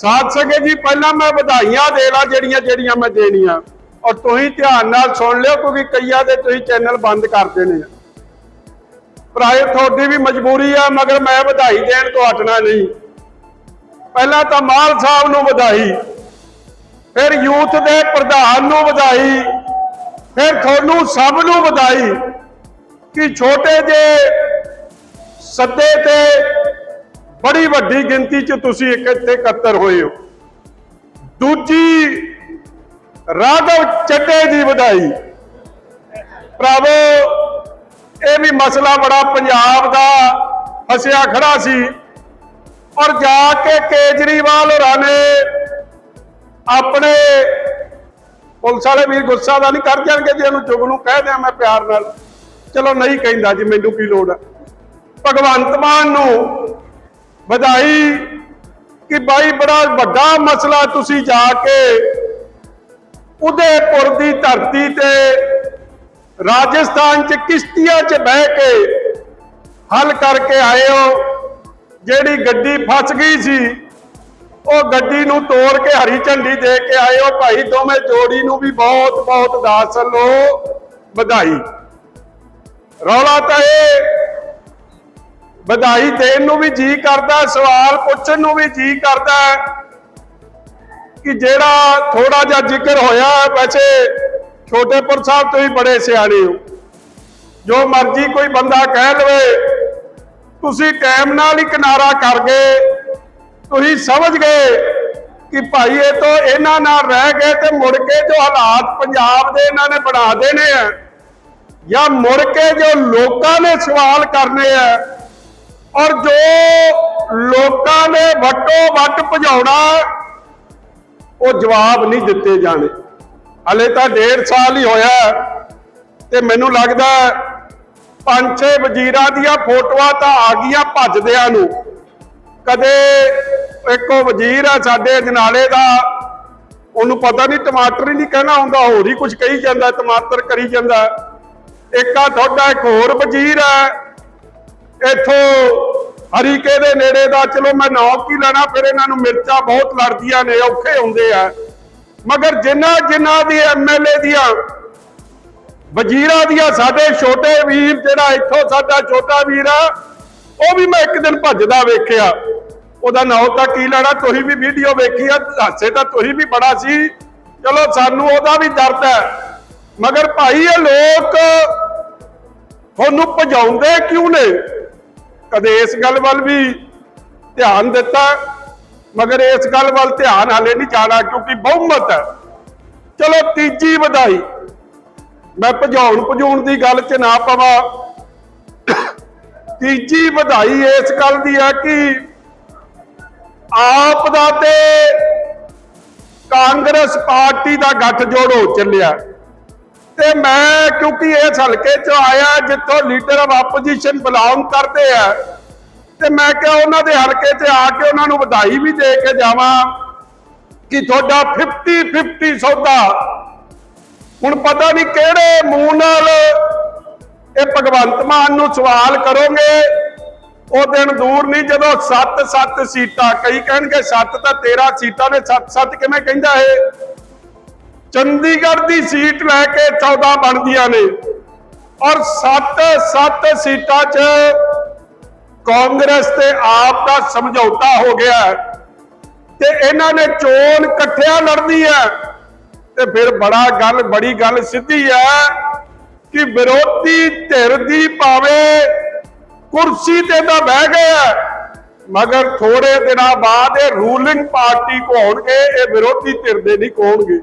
ਸਾਧ ਸਕੇ ਜੀ, ਪਹਿਲਾਂ ਮੈਂ ਵਧਾਈਆਂ ਦੇ ਲਾ ਜਿਹੜੀਆਂ ਜਿਹੜੀਆਂ ਮੈਂ ਦੇਣੀਆਂ। ਔਰ ਤੁਸੀਂ ਧਿਆਨ ਨਾਲ ਸੁਣ ਲਿਓ, ਕਿਉਂਕਿ ਕਈਆਂ ਦੇ ਤੁਸੀਂ ਚੈਨਲ ਬੰਦ ਕਰ ਦੇਣੇ ਆ। ਭਰਾਏ ਤੁਹਾਡੀ ਵੀ ਮਜਬੂਰੀ ਆ, ਮਗਰ ਮੈਂ ਵਧਾਈ ਦੇਣ ਤੋਂ ਹਟਣਾ ਨਹੀਂ। ਪਹਿਲਾਂ ਤਾਂ ਮਾਲ ਸਾਹਿਬ ਨੂੰ ਵਧਾਈ, ਫਿਰ ਯੂਥ ਦੇ ਪ੍ਰਧਾਨ ਨੂੰ ਵਧਾਈ, ਫਿਰ ਤੁਹਾਨੂੰ ਸਭ ਨੂੰ ਵਧਾਈ, ਕਿ ਛੋਟੇ ਜੇ ਸੱਦੇ ਤੇ ਬੜੀ ਵੱਡੀ ਗਿਣਤੀ 'ਚ ਤੁਸੀਂ ਇੱਕ ਇੱਥੇ ਇਕੱਤਰ ਹੋਏ ਹੋ। ਦੂਜੀ ਰਾਘਵ ਚੱਡੇ ਦੀ ਵਧਾਈ। ਭਰਾਵੋ, ਇਹ ਵੀ ਮਸਲਾ ਬੜਾ ਪੰਜਾਬ ਦਾ ਫਸਿਆ ਖੜਾ ਸੀ। ਔਰ ਜਾ ਕੇ ਕੇਜਰੀਵਾਲ ਹੋਰਾਂ ਨੇ ਆਪਣੇ ਪੁਲਿਸ ਵਾਲੇ ਵੀ ਗੁੱਸਾ ਦਾ ਨਹੀਂ ਕਰ ਜਾਣਗੇ ਜੇ ਇਹਨੂੰ ਚੁਗ ਨੂੰ ਕਹਿ ਦਿਆਂ ਮੈਂ ਪਿਆਰ ਨਾਲ। ਚਲੋ ਨਹੀਂ ਕਹਿੰਦਾ ਜੀ, ਮੈਨੂੰ ਕੀ ਲੋੜ ਹੈ ਭਗਵੰਤ ਮਾਨ ਨੂੰ ਵਧਾਈ ਕਿ ਬਾਈ ਬੜਾ ਵੱਡਾ ਮਸਲਾ ਤੁਸੀਂ ਜਾ ਕੇ ਉਦੈਪੁਰ ਦੀ ਧਰਤੀ ਤੇ ਰਾਜਸਥਾਨ ਚ ਕਿਸ਼ਤੀਆਂ 'ਚ ਬਹਿ ਕੇ ਹੱਲ ਕਰਕੇ ਆਏ ਹੋ। ਜਿਹੜੀ ਗੱਡੀ ਫਸ ਗਈ ਸੀ, ਉਹ ਗੱਡੀ ਨੂੰ ਤੋੜ ਕੇ ਹਰੀ ਝੰਡੀ ਦੇ ਕੇ ਆਏ ਹੋ। ਭਾਈ ਦੋਵੇਂ ਜੋੜੀ ਨੂੰ ਵੀ ਬਹੁਤ ਬਹੁਤ ਦਾਸ ਲੋ ਵਧਾਈ। ਰੌਲਾ ਤਾਂ ਇਹ ਵਧਾਈ ਦੇਣ ਨੂੰ ਵੀ ਜੀ ਕਰਦਾ, ਸਵਾਲ ਪੁੱਛਣ ਨੂੰ ਵੀ ਜੀ ਕਰਦਾ ਕਿ ਜਿਹੜਾ ਥੋੜਾ ਜਿਹਾ ਜ਼ਿਕਰ ਹੋਇਆ ਵੈਸੇ ਛੋਟੇਪੁਰ ਸਾਹਿਬ ਤੁਸੀਂ ਬੜੇ ਸਿਆਣੇ ਹੋ। ਜੋ ਮਰਜ਼ੀ ਕੋਈ ਬੰਦਾ ਕਹਿ ਲਵੇ, ਤੁਸੀਂ ਟਾਈਮ ਨਾਲ ਹੀ ਕਿਨਾਰਾ ਕਰ ਗਏ, ਤੁਸੀਂ ਸਮਝ ਗਏ ਕਿ ਭਾਈ ਇਹ ਤੋਂ ਇਹਨਾਂ ਨਾਲ ਰਹਿ ਗਏ ਤੇ ਮੁੜ ਕੇ ਜੋ ਹਾਲਾਤ ਪੰਜਾਬ ਦੇ ਇਹਨਾਂ ਨੇ ਬਣਾ ਦੇਣੇ ਆ, ਜਾਂ ਮੁੜ ਕੇ ਜੋ ਲੋਕਾਂ ਨੇ ਸਵਾਲ ਕਰਨੇ ਆ ਔਰ ਜੋ ਲੋਕਾਂ ਨੇ ਵੱਟੋ ਵੱਟ ਭਜਾਉਣਾ, ਉਹ ਜਵਾਬ ਨਹੀਂ ਦਿੱਤੇ ਜਾਣੇ। ਹਲੇ ਤਾਂ ਡੇਢ ਸਾਲ ਹੀ ਹੋਇਆ ਤੇ ਮੈਨੂੰ ਲੱਗਦਾ ਪੰਜ ਛੇ ਵਜ਼ੀਰਾਂ ਦੀਆਂ ਫੋਟੋਆਂ ਤਾਂ ਆ ਗਈਆਂ ਭੱਜਦਿਆਂ ਨੂੰ। ਕਦੇ ਇੱਕੋ ਵਜ਼ੀਰ ਆ ਸਾਡੇ ਜਨਾਲੇ ਦਾ, ਉਹਨੂੰ ਪਤਾ ਨਹੀਂ ਟਮਾਟਰ ਹੀ ਨਹੀਂ ਕਹਿਣਾ ਹੁੰਦਾ, ਹੋਰ ਹੀ ਕੁਝ ਕਹੀ ਜਾਂਦਾ, ਟਮਾਟਰ ਕਰੀ ਜਾਂਦਾ। ਇੱਕ ਆ ਤੁਹਾਡਾ ਇੱਕ ਹੋਰ ਵਜ਼ੀਰ ਹੈ ਇੱਥੋਂ ਹਰੀਕੇ ਦੇ ਨੇੜੇ ਦਾ, ਚਲੋ ਮੈਂ ਨਾਂ ਕੀ ਲੈਣਾ, ਫਿਰ ਇਹਨਾਂ ਨੂੰ ਮਿਰਚਾਂ ਬਹੁਤ ਲੜਦੀਆਂ ਨੇ, ਔਖੇ ਹੁੰਦੇ ਆ। ਮਗਰ ਜਿਨ੍ਹਾਂ ਜਿਨ੍ਹਾਂ ਦੀ ਐਮਐਲਏ ਦੀਆਂ, ਵਜ਼ੀਰਾਂ ਦੀਆਂ, ਸਾਡੇ ਛੋਟੇ ਵੀਰ ਜਿਹੜਾ ਇੱਥੋਂ ਸਾਡਾ ਛੋਟਾ ਵੀਰ ਆ, ਉਹ ਵੀ ਮੈਂ ਇੱਕ ਦਿਨ ਭੱਜਦਾ ਵੇਖਿਆ। ਉਹਦਾ ਨਾਂ ਤਾਂ ਕੀ ਲੈਣਾ, ਤੁਸੀਂ ਵੀ ਵੀਡੀਓ ਵੇਖੀ ਆ, ਹਾਸੇ ਤਾਂ ਤੁਸੀਂ ਵੀ ਬੜਾ ਸੀ। ਚਲੋ ਸਾਨੂੰ ਉਹਦਾ ਵੀ ਦਰਦ ਹੈ। ਮਗਰ ਭਾਈ ਇਹ ਲੋਕ ਤੁਹਾਨੂੰ ਭਜਾਉਂਦੇ ਕਿਉਂ ਨੇ? ਕਦੇ ਇਸ ਗੱਲ ਵੱਲ ਵੀ ਧਿਆਨ ਦਿੱਤਾ, ਮਗਰ ਇਸ ਗੱਲ ਵੱਲ ਧਿਆਨ ਹਲੇ ਨਹੀਂ ਜਾਣਾ ਕਿਉਂਕਿ ਬਹੁਮਤ ਹੈ। ਚਲੋ ਤੀਜੀ ਵਧਾਈ। ਮੈਂ ਭਜਾਉਣ ਭਜੂਣ ਦੀ ਗੱਲ 'ਚ ਨਾ ਪਵਾਂ। ਤੀਜੀ ਵਧਾਈ ਇਸ ਗੱਲ ਦੀ ਹੈ ਕਿ ਆਪ ਦਾ ਤੇ ਕਾਂਗਰਸ ਪਾਰਟੀ ਦਾ ਗੱਠਜੋੜ ਹੋ ਚੱਲਿਆ। ਤੇ ਮੈਂ ਕਿਉਂਕਿ ਇਸ ਹਲਕੇ 'ਚ ਆਇਆ ਜਿੱਥੋਂ ਲੀਡਰ ਆਫ ਆਪੋਜੀਸ਼ਨ ਬਿਲੋਂਗ ਕਰਦੇ ਆ। ਤੇ ਮੈਂ ਕਿਹਾ ਉਹਨਾਂ ਦੇ ਹਲਕੇ 'ਚ ਆ ਕੇ ਉਹਨਾਂ ਨੂੰ ਵਧਾਈ ਵੀ ਦੇ ਕੇ ਜਾਵਾਂ ਕਿ ਤੁਹਾਡਾ 50 50 ਸੌਦਾ। ਹੁਣ ਪਤਾ ਨਹੀਂ ਕਿਹੜੇ ਮੂੰਹ ਨਾਲ ਇਹ ਭਗਵੰਤ ਮਾਨ ਨੂੰ ਸਵਾਲ ਕਰੋਗੇ। ਉਹ ਦਿਨ ਦੂਰ ਨਹੀਂ, ਜਦੋਂ 7-7 ਸੀਟਾਂ, ਕਈ ਕਹਿਣਗੇ 7 ਤਾਂ 13 ਸੀਟਾਂ ਨੇ 7-7 ਕਿਵੇਂ ਕਹਿੰਦਾ ਇਹ? ਚੰਡੀਗੜ੍ਹ ਦੀ ਸੀਟ ਲੈ ਕੇ 14 ਬਣਦੀਆਂ ਨੇ। ਔਰ 7-7 ਸੀਟਾਂ 'ਚ ਕਾਂਗਰਸ ਤੇ ਆਪ ਦਾ ਸਮਝੌਤਾ ਹੋ ਗਿਆ ਤੇ ਇਹਨਾਂ ਨੇ ਚੋਣ ਇਕੱਠਿਆਂ ਲੜਨੀ ਹੈ। ਤੇ ਫਿਰ ਬੜਾ ਗੱਲ, ਬੜੀ ਗੱਲ ਸਿੱਧੀ ਹੈ ਕਿ ਵਿਰੋਧੀ ਧਿਰ ਦੀ ਭਾਵੇਂ ਕੁਰਸੀ ਤੇ ਤਾਂ ਬਹਿ ਗਏ ਆ ਮਗਰ ਥੋੜੇ ਦਿਨਾਂ ਬਾਅਦ ਇਹ ਰੂਲਿੰਗ ਪਾਰਟੀ ਕੋ ਹੋਣਗੇ ਇਹ ਵਿਰੋਧੀ ਧਿਰ ਦੇ ਨਹੀਂ ਕੋਣਗੇ।